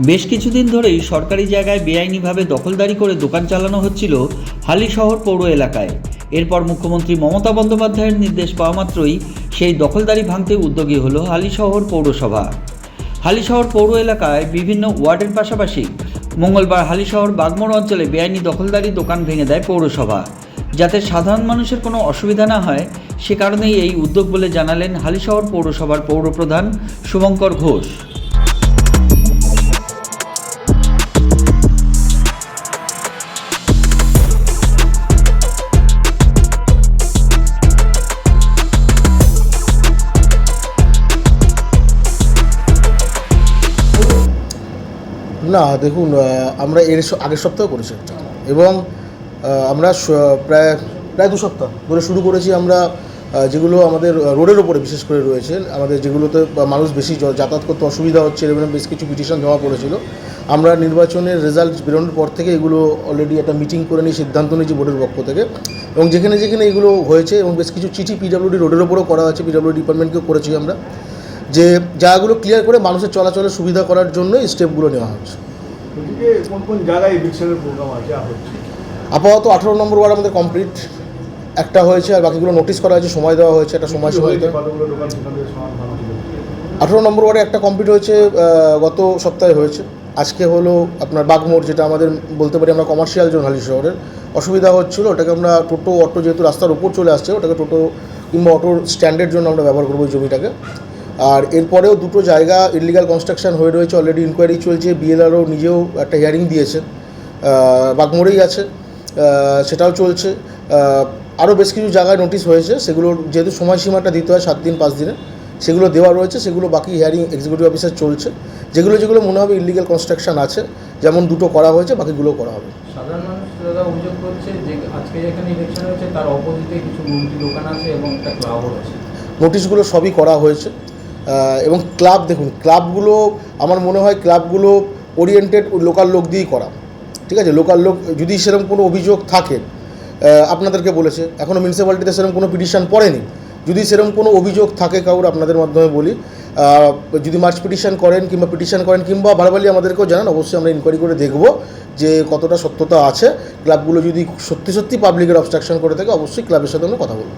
বেশ কিছুদিন ধরেই সরকারি জায়গায় বেআইনিভাবে দখলদারি করে দোকান চালানো হচ্ছিল হালিশহর পৌর এলাকায়। এরপর মুখ্যমন্ত্রী মমতা বন্দ্যোপাধ্যায়ের নির্দেশ পাওয়া মাত্রই সেই দখলদারি ভাঙতে উদ্যোগী হলো হালিশহর পৌরসভা। হালিশহর পৌর এলাকায় বিভিন্ন ওয়ার্ডের পাশাপাশি মঙ্গলবার হালিশহর বাগমোড় অঞ্চলে বেআইনি দখলদারি দোকান ভেঙে দেয় পৌরসভা। যাতে সাধারণ মানুষের কোনো অসুবিধা না হয়, সে কারণেই এই উদ্যোগ বলে জানালেন হালিশহর পৌরসভার পৌরপ্রধান শুভঙ্কর ঘোষ। না, দেখুন আমরা এর আগের সপ্তাহে করেছি এবং আমরা প্রায় প্রায় দু সপ্তাহ ধরে শুরু করেছি আমরা যেগুলো আমাদের রোডের ওপরে বিশেষ করে রয়েছে। আমাদের যেগুলোতে মানুষ বেশি যাতায়াত করতে অসুবিধা হচ্ছে এরকম বেশ কিছু পিটিশন জমা পড়েছিল। আমরা নির্বাচনের রেজাল্ট বেরোনোর পর থেকে এগুলো অলরেডি একটা মিটিং করে নিয়ে সিদ্ধান্ত নিয়েছি বোর্ডের পক্ষ থেকে। এবং যেখানে যেখানে এগুলো হয়েছে এবং বেশ কিছু চিঠি পিডাব্লিউডি রোডের ওপরেও করা হয়েছে পিডাব্লিউডি ডিপার্টমেন্টকেও করেছি আমরা। যে জায়গাগুলো ক্লিয়ার করে মানুষের চলাচলের সুবিধা করার জন্য এই স্টেপগুলো নেওয়া হচ্ছে? আপাতত আঠেরো নম্বর ওয়ার্ড আমাদের কমপ্লিট একটা হয়েছে আর বাকিগুলো নোটিশ করা হয়েছে সময় দেওয়া হয়েছে একটা সময় সময় আঠেরো নম্বর ওয়ার্ডে একটা কমপ্লিট হয়েছে গত সপ্তাহে হয়েছে। আজকে হলো আপনার বাগমোড় যেটা আমাদের বলতে পারি আমরা কমার্শিয়াল জোন হালি শহরের। অসুবিধা হচ্ছিল ওটাকে আমরা টোটো অটো যেহেতু রাস্তার উপর চলে আসছে ওটাকে টোটো কিংবা অটোর স্ট্যান্ডের জন্য আমরা ব্যবহার করব ওই জমিটাকে। আর এরপরেও দুটো জায়গা ইলিগাল কনস্ট্রাকশন হয়ে রয়েছে অলরেডি ইনকোয়ারি চলছে বিএলআরও নিজেও একটা হিয়ারিং দিয়েছে বাগমোড়েই আছে সেটাও চলছে আরও বেশ কিছু জায়গায় নোটিশ হয়েছে সেগুলোর যেহেতু সময়সীমাটা দিতে হয় সাত দিন পাঁচ দিনে সেগুলো দেওয়া রয়েছে সেগুলো বাকি হিয়ারিং এক্সিকিউটিভ অফিসার চলছে যেগুলো যেগুলো মনে হবে ইলিগাল কনস্ট্রাকশন আছে যেমন দুটো করা হয়েছে বাকিগুলো করা হবে। সাধারণ মানুষ দাদা অভিযোগ করছে যে আজকে যেখানে ইলেকশন হয়েছে তার অপোজিটে কিছু মুরগি দোকান আছে এবং একটা ক্লাবও আছে নোটিশগুলো সবই করা হয়েছে। এবং ক্লাব দেখুন, ক্লাবগুলো আমার মনে হয় ক্লাবগুলো ওরিয়েন্টেড লোকাল লোক দিয়েই করা। ঠিক আছে? লোকাল লোক যদি সেরকম কোনো অভিযোগ থাকে আপনাদেরকে বলেছে এখনও মিউনিসিপ্যালিটিতে সেরকম কোনো পিটিশন পড়েনি। যদি সেরকম কোনো অভিযোগ থাকে কাউর, আপনাদের মাধ্যমে বলি যদি মার্চ পিটিশন করেন কিংবা পিটিশন করেন কিংবা বারবারই আমাদেরকেও জানান, অবশ্যই আমরা ইনকোয়ারি করে দেখব যে কতটা সত্যতা আছে। ক্লাবগুলো যদি সত্যি সত্যি পাবলিকের অবস্ট্রাকশন করে থাকে, অবশ্যই ক্লাবের সাথে আমরা কথা বলব।